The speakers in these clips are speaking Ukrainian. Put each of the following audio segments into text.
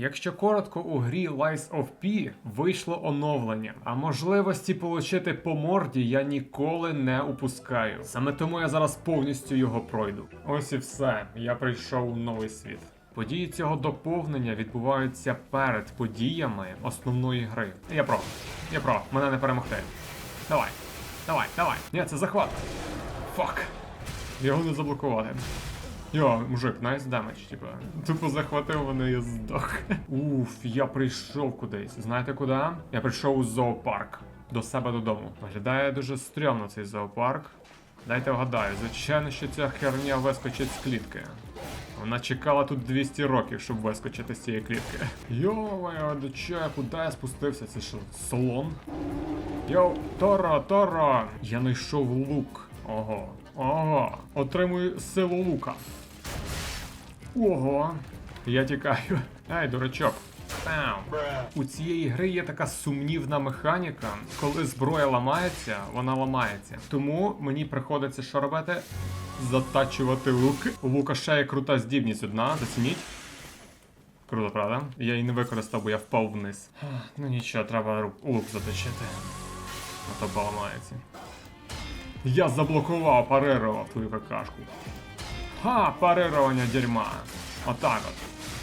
Якщо коротко, у грі Lies of P вийшло оновлення, а можливості получити по морді я ніколи не упускаю. Саме тому я зараз повністю його пройду. Ось і все. Я прийшов у новий світ. Події цього доповнення відбуваються перед подіями основної гри. Я про. Я про, мене не перемогти. Давай. Давай, давай. Ні, це захват. Фак. Його не заблокувати. Йо, мужик, найс дамедж, типа. Тупо захватив мене і здох. Уф, я прийшов кудись. Знаєте куди? Я прийшов у зоопарк. До себе додому. Виглядає дуже стрьомно цей зоопарк. Дайте вгадаю, звичайно, що ця херня вискочить з клітки. Вона чекала тут 200 років, щоб вискочити з цієї клітки. Йо-моє, до чого я куди я спустився? Це що, салон? Йоу, Торо, Торо! Я знайшов лук. Ого. Ого. Отримую силу лука. Ого. Я тікаю. Ей, дурачок. У цієї гри є така сумнівна механіка. Коли зброя ламається, вона ламається. Тому мені приходиться що робити? Затачувати лук. У лука ще є крута здібність одна. Зацініть. Круто, правда? Я її не використав, бо я впав вниз. Ну нічого, треба лук заточити. А то поламається. Я заблокував, парирував твою какашку. Ха, парирування дерьма. Отак от.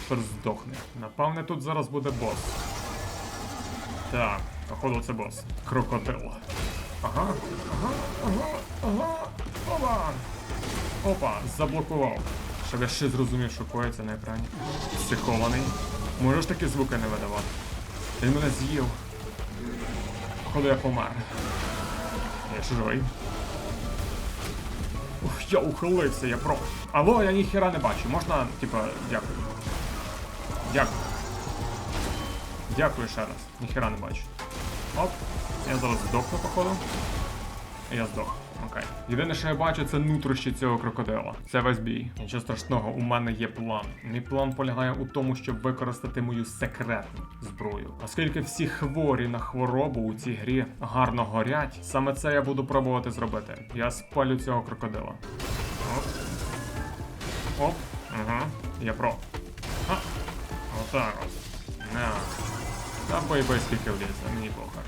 Тепер здохне. Напевне, тут зараз буде бос. Так, походу це бос. Крокодил. Ага, ага, ага, ага. Опа! Опа, заблокував. Щоб я ще зрозумів, що коїться на екрані. Психований. Можеш такі звуки не видавати? Він мене з'їв. Походу я помер. Я ще живий. Ух, я ухилився, я про. Алло, я ніхіра не бачу. Можна, типа, дякую. Дякую. Дякую ще раз. Ніхіра не бачу. Оп. Я зараз здохну, походу. Я здох. Окей. Єдине, що я бачу, це нутрощі цього крокодила. Це весь бій. Нічого страшного, у мене є план. Мій план полягає у тому, щоб використати мою секретну зброю. Оскільки всі хворі на хворобу у цій грі гарно горять, саме це я буду пробувати зробити. Я спалю цього крокодила. Оп. Оп. Ага. Я про. А. Отак от. На. Та бой скільки влізе, мені похер.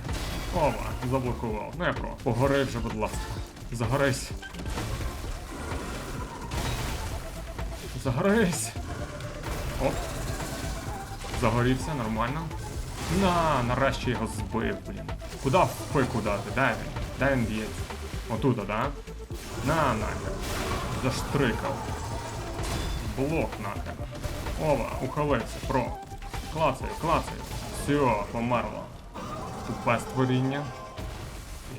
Опа, заблокував. Ну я про. Погори вже, будь ласка. Загорись. Загорись. Оп. Загорівся, нормально. На, нарешті його збив, блін. Куда в пику дати? Де він? Де він б'ється? Отут, да? На, нахер. Заштрикав. Блок нахер. Ова, ухилився, про. Клацаю, клацаю. Все, померло. Тупе створіння.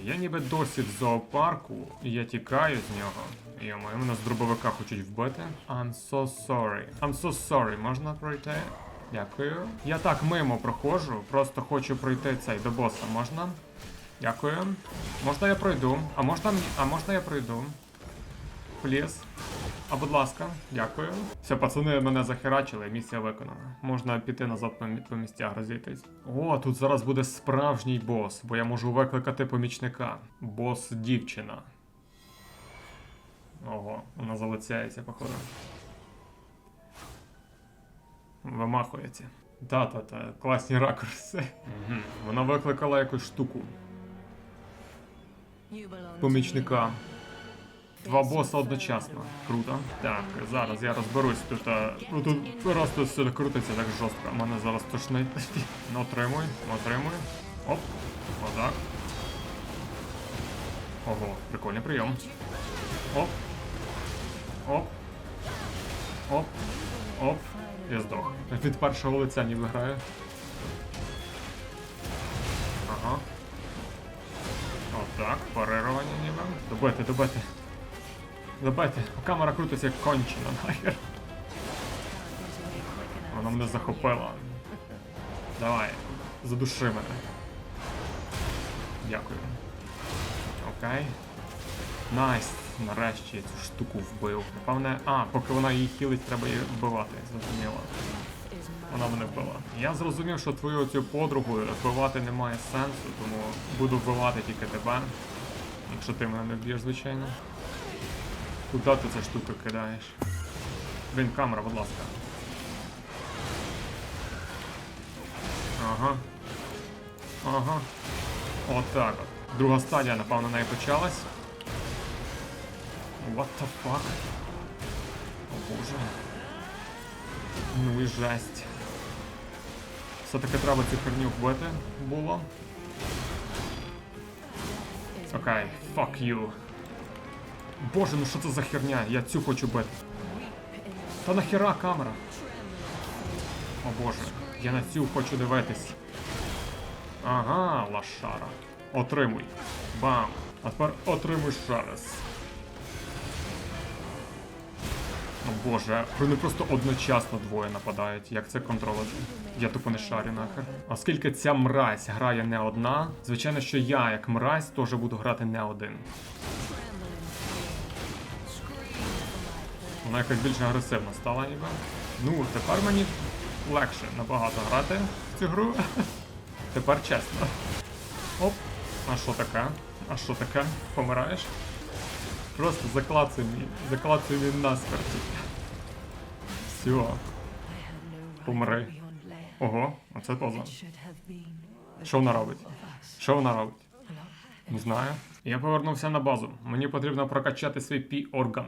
Я ніби досі в зоопарку, і я тікаю з нього. Йомо, мене з дробовика хочуть вбити. I'm so sorry. I'm so sorry, можна пройти? Дякую. Я так мимо проходжу, просто хочу пройти цей до боса. Можна? Дякую. Можна я пройду? А можна А можна я пройду? Пліс. А будь ласка, дякую. Все, пацани мене захерачили, місія виконана. Можна піти назад по, мі- по місцях розійтись. О, тут зараз буде справжній бос, бо я можу викликати помічника. Бос дівчина. Ого, вона залицяється, походу. Вимахується. Та-та-та, класні ракурси. Угу. Вона викликала якусь штуку. Помічника. Два боса одночасно. Круто. Так, зараз я розберусь тут. Ну тут просто все крутиться так жорстко. Мене зараз тошнить. Ну, отримуй, отримуй. Оп. Отак. Ого, прикольний прийом. Оп. Оп. Оп. Оп. Я здох. Від першого лиця ніби граю. Ага. Отак, парирування ніби. Добити, добити. Добити. Камера крутиться як кончена нахер. Вона мене захопила. Давай, задуши мене. Дякую. Окей. Найс. Нарешті я цю штуку вбив. Напевне. А, поки вона її хілить, треба її вбивати, зрозуміло. Вона мене вбила. Я зрозумів, що твою цю подругу вбивати немає сенсу, тому буду вбивати тільки тебе. Якщо ти мене не вб'єш, звичайно. Куди ти цю штуку кидаєш? Блін, камера, будь ласка. Ага. Ага. Отак от. Друга стадія, напевно, неї почалась. What the fuck? О боже. Ну і жесть. Все-таки треба цю херню вбити було. Окей, fuck you. Боже, ну що це за херня? Я цю хочу бити. Та нахера камера? О боже, я на цю хочу дивитись. Ага, лошара. Отримуй. Бам. А тепер отримуй раз. О боже, вони просто одночасно двоє нападають. Як це контролити? Я тупо не шарю нахер. Оскільки ця мразь грає не одна, звичайно, що я, як мразь, теж буду грати не один. Вона якось більш агресивна стала ніби. Ну, тепер мені легше набагато грати в цю гру. Тепер чесно. Оп. А що таке? А що таке? Помираєш? Просто заклацуй мій, заклацуй мій насмерті. Все. Помри. Ого, оце поза. Що вона робить? Що вона робить? Не знаю. Я повернувся на базу. Мені потрібно прокачати свій пі-орган.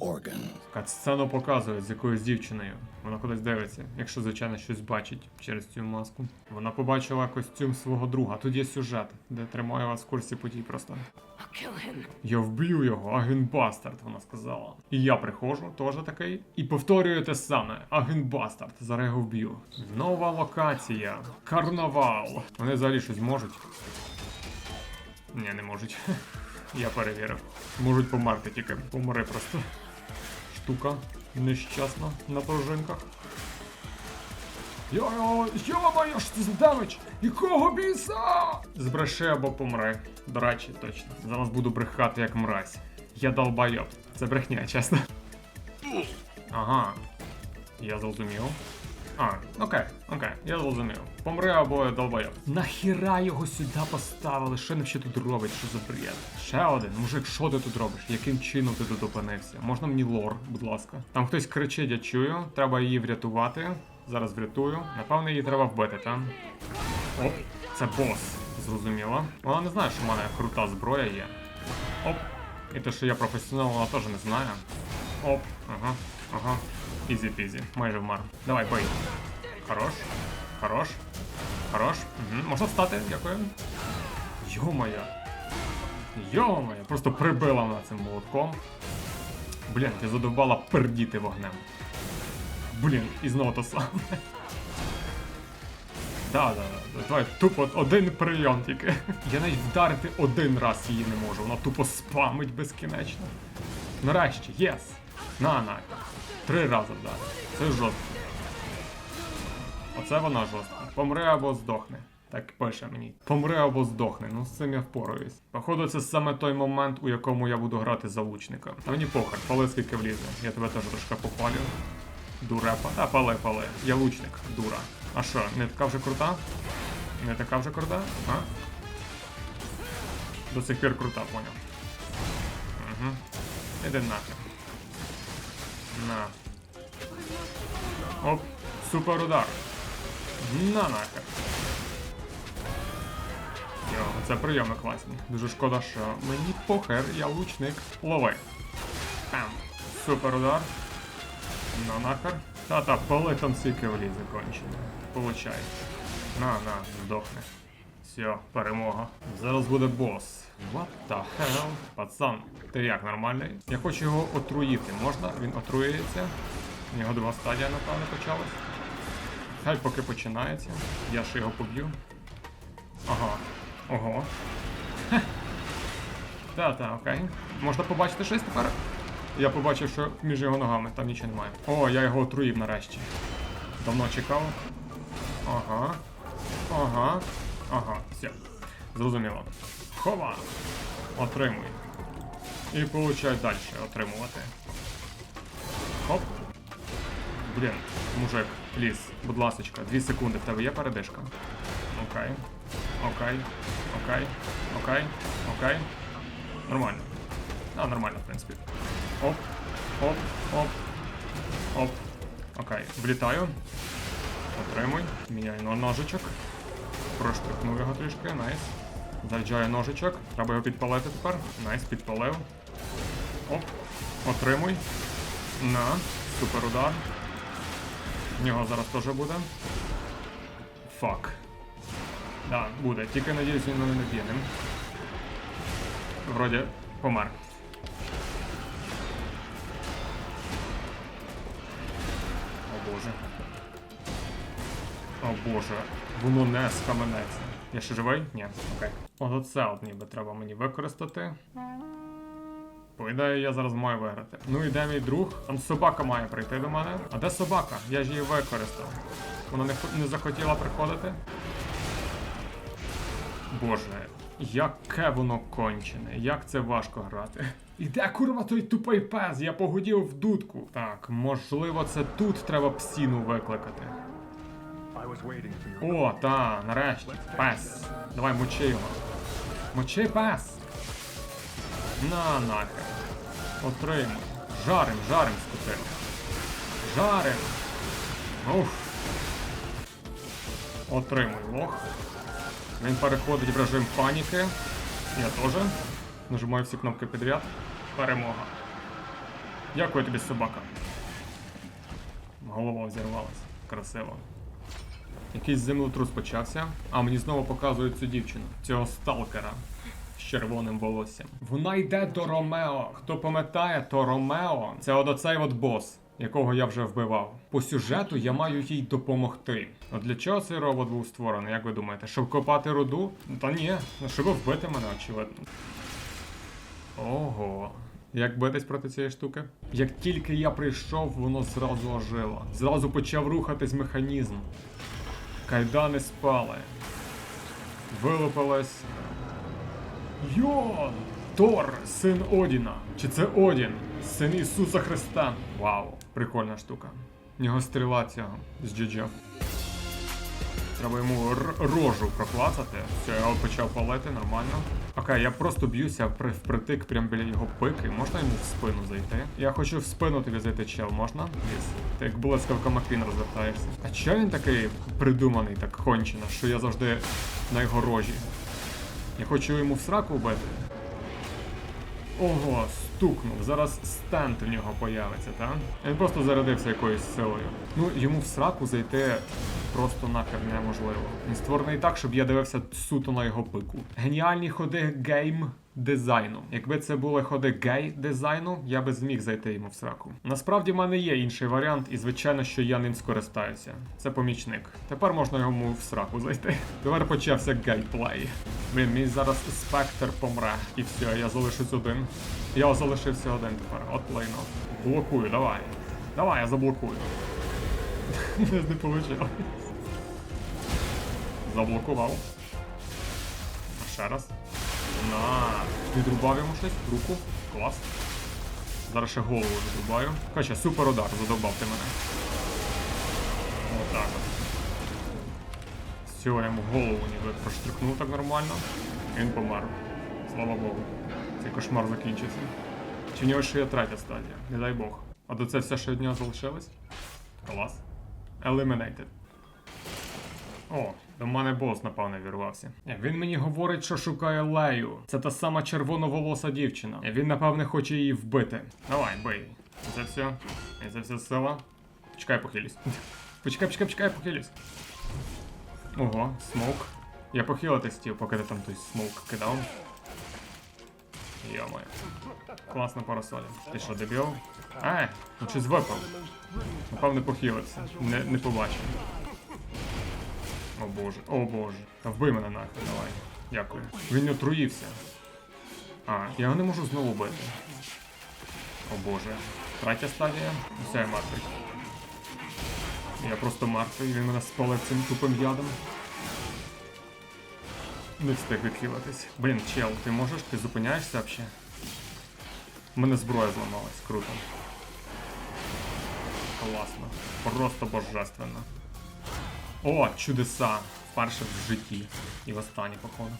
Organ. Катсцену показують з якоюсь дівчиною. Вона кудись дивиться, якщо звичайно щось бачить через цю маску. Вона побачила костюм свого друга. Тут є сюжет, де тримаю вас в курсі подій просто. Я вб'ю його, а він бастард, вона сказала. І я приходжу, теж такий, і повторюю те саме. А він бастард, зараз його вб'ю. Нова локація. Карнавал. Вони взагалі щось можуть. Ні, не можуть. Я перевірив. Можуть померти тільки. Помри просто. Штука нещасна на пружинках. Йо, йо-моє? Якого біса? Збреши або помри. До речі, точно. Зараз буду брехати як мразь. Я долбайоб. Це брехня, чесно. Ага. Я зрозумів. А, окей, окей, я зрозумів. Помри або я долбайоб. Нахіра його сюди поставили? Що він ще тут робить? Що за бред? Ще один, мужик, що ти тут робиш? Яким чином ти тут опинився? Можна мені лор, будь ласка. Там хтось кричить, я чую. Треба її врятувати. Зараз врятую. Напевно, її треба вбити, там. Оп, це бос. Зрозуміло. Вона не знає, що в мене крута зброя є. Оп. І те, що я професіонал, вона теж не знає. Оп, ага, ага. Ізі-пізі, майже вмер. Давай, бий. Хорош. Хорош. Хорош. Угу. Можна встати, дякую. Йо-моє. Йо-моє, просто прибила мене цим молотком. Блін, ти задовбала пердіти вогнем. Блін, і знову то саме. Да, да, да. Давай тупо один прийом тільки. Я навіть вдарити один раз її не можу. Вона тупо спамить безкінечно. Нарешті, єс. На, на. Три рази вдарив. Це жорстко. Оце вона жорстка. Помре або здохне. Так пише мені. Помре або здохне. Ну з цим я впораюсь. Походу, це саме той момент, у якому я буду грати за лучника. А мені похер, пали скільки влізе. Я тебе теж трошки похвалю. Дурепа. Та пали, пали. Я лучник, дура. А що, не така вже крута? Не така вже крута? А? До сих пір крута, поняв. Угу. Іди нахер. На. Оп, супер удар. На нахер. Йо, це прийоми класні. Дуже шкода, що мені похер, я лучник. Лови. Пам. Супер удар. На нахер. Та-та, пали там стільки влізе кончено. Получай. На, на, здохне. Все, перемога. Зараз буде бос. What the hell? Пацан, ти як нормальний? Я хочу його отруїти. Можна? Він отруюється. У нього друга стадія, напевно, почалась. Хай поки починається. Я ще його поб'ю. Ага. Ого. Та-та, окей. Можна побачити щось тепер? Я побачив, що між його ногами там нічого немає. О, я його отруїв нарешті. Давно чекав. Ага. Ага. Ага, все. Зрозуміло. Хова! Отримуй. І получай далі отримувати. Хоп. Блін, мужик, пліз, будь ласочка, дві секунди, в тебе є передишка. Окей. Окей. Окей. Окей. Окей. Нормально. А, нормально, в принципі. Оп. Оп. Оп. Оп. Окей. Влітаю. Отримуй. Міняю на ножичок. Проштовхнув його трішки, найс. Заряджає ножичок. Треба його підпалити тепер. Найс, підпалив. Оп. Отримуй. На. Супер удар. В нього зараз теж буде. Фак. Да, буде. Тільки надіюсь, він не б'є. Вроді помер. О боже. О боже, воно не скаменеться. Я ще живий? Ні, окей. От оце от ніби треба мені використати. По ідеї, я зараз маю виграти. Ну і мій друг? Там собака має прийти до мене. А де собака? Я ж її використав. Вона не, не захотіла приходити. Боже, яке воно кончене, як це важко грати. І де курва той тупий пес? Я погудів в дудку. Так, можливо, це тут треба псіну викликати. О, та, нарешті. Пес. Давай, мочи його. Мочи пес. На нахер. Отримуй. Жарим, жарим, скотину. Жарим. Уф. Отримуй лох. Він переходить в режим паніки. Я теж. Нажимаю всі кнопки підряд. Перемога. Дякую тобі, собака. Голова взірвалась. Красиво. Якийсь землетрус почався, а мені знову показують цю дівчину, цього сталкера з червоним волоссям. Вона йде до Ромео. Хто пам'ятає, то Ромео це оцей от бос, якого я вже вбивав. По сюжету я маю їй допомогти. От для чого цей робот був створений, як ви думаєте? Щоб копати руду? Та ні, ну, щоб вбити мене, очевидно. Ого. Як битись проти цієї штуки? Як тільки я прийшов, воно зразу ожило. Зразу почав рухатись механізм. Кайдани спали. Вилупилась. Йон! Тор, син Одіна. Чи це Одін? Син Ісуса Христа. Вау, прикольна штука. Нього стріла цього з Джиджо. Треба йому рожу проклацати. Все, я почав палити, нормально. Окей, я просто б'юся при- впритик прямо біля його пики. Можна йому в спину зайти? Я хочу в спину тобі зайти, чел, можна? Ліс. Ти як блискавка Маквін розвертаєшся. А чого він такий придуманий, так кончено, що я завжди на його рожі? Я хочу йому в сраку вбити. Ого, стукнув. Зараз стенд в нього появиться, так? Він просто зарядився якоюсь силою. Ну, йому в сраку зайти просто нахер неможливо. Він створений так, щоб я дивився суто на його пику. Геніальні ходи гейм дизайну. Якби це були ходи гей дизайну, я би зміг зайти йому в сраку. Насправді в мене є інший варіант, і звичайно, що я ним скористаюся. Це помічник. Тепер можна йому в сраку зайти. Тепер почався гейплей. Блін, мій зараз спектр помре. І все, я залишусь один. Я залишився один тепер. От лайно. Блокую, давай. Давай, я заблокую. Не вийшло. Заблокував. Ще раз. На. Відрубав йому щось. Руку. Клас. Зараз ще голову відрубаю. Короче, супер удар, задовбав ти мене. Отак от. Все, я йому голову ніби проштрикнув так нормально. Він помер. Слава Богу. Цей кошмар закінчився. Чи в нього ще є третя стадія? Не дай Бог. А до це все, що від нього залишилось? Клас. Eliminated. О, до мене бос, напевно, вірвався. Е, Він мені говорить, що шукає Лею. Це та сама червоноволоса дівчина. Е, Він, напевне, хоче її вбити. Давай, бий. Це все. І Це все сила. Почекай, похилюсь. Почекай, почекай, почекай, похилюсь. Ого, смок. Я похилити стів, поки ти там той смок кидав. Йомаю. Класно парасоля. Ти що, дебіл? Е, ну щось випав. Напевне похилився. Не, не побачив. О боже, о боже. Та вбий мене нахер, давай. Дякую. Він не отруївся. А, я його не можу знову бити. О боже. Третя стадія. Все, я мертвий. Я просто мертвий, він мене спалив цим тупим ядом. Не встиг відхилитись. Блін, чел, ти можеш? Ти зупиняєшся взагалі? У мене зброя зламалась, круто. Класно. Просто божественно. О, чудеса! Вперше в житті. І в останнє, походу.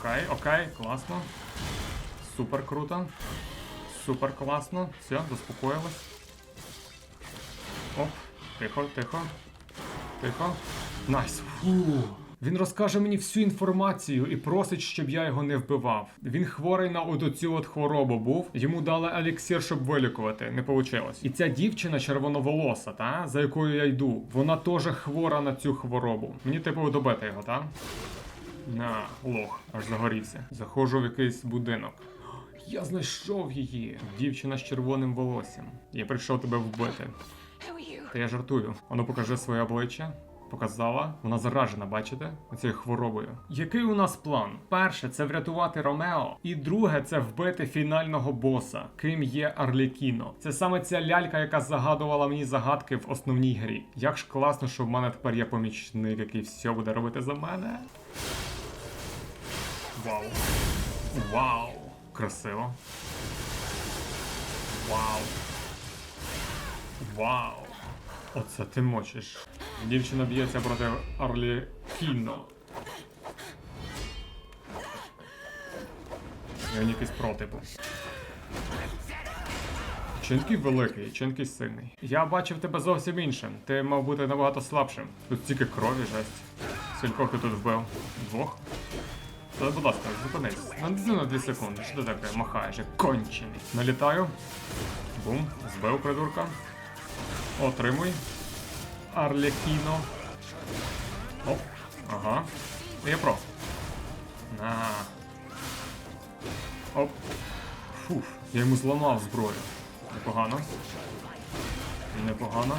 Окей, окей, класно. Супер круто. Супер класно. Все, заспокоїлась. Оп, Тихо, тихо. Тихо. Найс. Фу. Він розкаже мені всю інформацію і просить, щоб я його не вбивав. Він хворий на от цю от хворобу був. Йому дали еліксир, щоб вилікувати. Не вийшло. І ця дівчина червоноволоса, та за якою я йду, вона теж хвора на цю хворобу. Мені типу добити його, та? На, лох, аж загорівся. Заходжу в якийсь будинок. Я знайшов її. Дівчина з червоним волоссям. Я прийшов тебе вбити. Та я жартую. Ану покажи своє обличчя. Показала, вона заражена, бачите? Цією хворобою. Який у нас план? Перше це врятувати Ромео, і друге це вбити фінального боса, ким є Арлікіно. Це саме ця лялька, яка загадувала мені загадки в основній грі. Як ж класно, що в мене тепер є помічник, який все буде робити за мене. Вау. Вау! Красиво. Вау. Вау! Оце ти мочиш. Дівчина б'ється проти Арлі Кіно. І він якийсь протипу. Чи він великий, чи сильний. Я бачив тебе зовсім іншим. Ти мав бути набагато слабшим. Тут стільки крові, жесть. Скількох ти тут вбив? Двох? Та, будь ласка, зупинись. На дві секунди. Що ти таке махаєш, кончений. Налітаю. Бум, збив придурка. Отримуй. Арлекіно. Оп. Ага. Я про. На. Оп. Фуф. Я йому зламав зброю. Непогано. Непогано.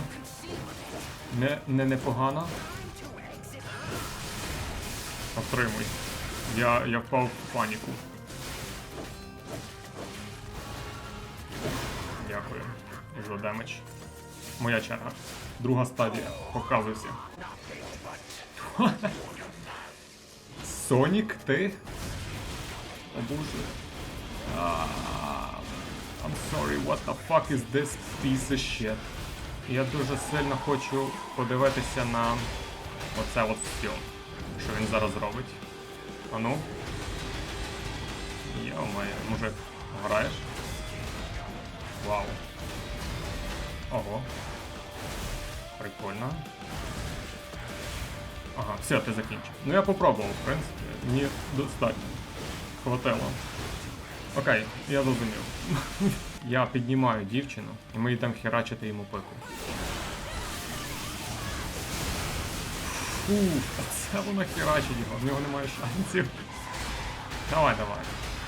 Не, не непогано. Отримуй. Я, я впав в паніку. Дякую за демедж. Моя черга. Друга стадія. Показуйся. Сонік, ти? О боже. I'm sorry, what the fuck is this piece of shit? Я дуже сильно хочу подивитися на оце от все, що він зараз робить. А ну. Йо-моє, мужик, граєш? Вау. Ого. Прикольно. Ага, все, ти закінчив. Ну я попробував, в принципі. Мені достатньо. Хватило. Окей, я зрозумів. я піднімаю дівчину, і ми йдемо херачити йому пику. Фу, це вона херачить його, в нього немає шансів. Давай, давай.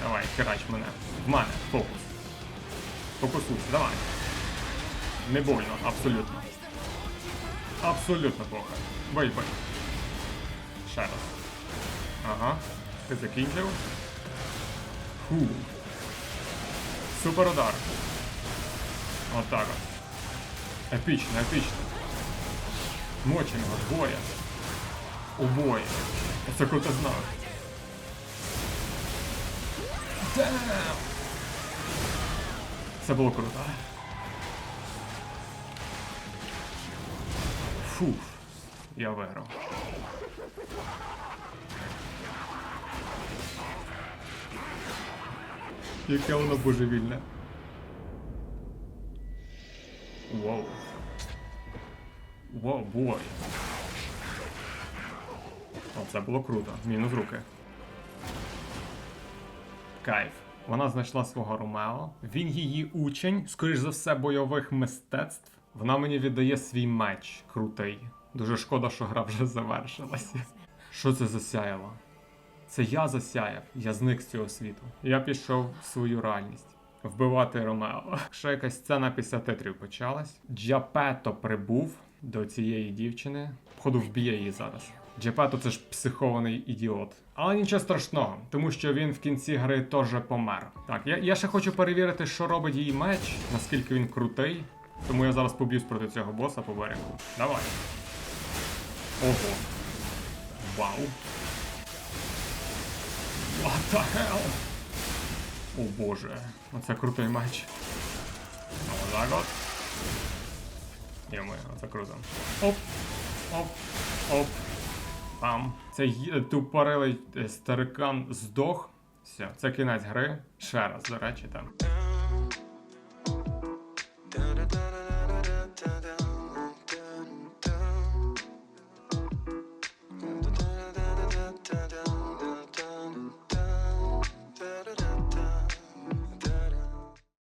Давай, херач мене. В мене, фокус. Фокусуйся, давай. Не больно, абсолютно. Абсолютно плохо. Бей. Ще раз. Ага. Ти закінчив. Фу. Супер удар. Отак от. Епічно, епічно. Моченого двоє. Обоє. Оце круто знак. Це було круто. Фуф, я виграв. Яке воно божевільне. Воу. Воу, бой. Оце було круто. Мінус руки. Кайф. Вона знайшла свого Ромео. Він її учень, скоріш за все, бойових мистецтв. Вона мені віддає свій меч крутий. Дуже шкода, що гра вже завершилася. Що це за сяєво? Це я засяяв, я зник з цього світу. Я пішов в свою реальність. Вбивати Ромео. Ще якась сцена після титрів почалась. Джапето прибув до цієї дівчини. Походу вб'є її зараз. Джапето це ж психований ідіот. Але нічого страшного, тому що він в кінці гри теж помер. Так, я, я ще хочу перевірити, що робить її меч, наскільки він крутий. Тому я зараз поб'юсь проти цього боса по берегу. Давай. Ого. Вау. What the hell? О боже, оце крутий матч. Отак от. Йоми, оце круто. Оп, оп, оп. Пам. Цей е, тупорилий е, старикан здох. Все, це кінець гри. Ще раз, до речі, там.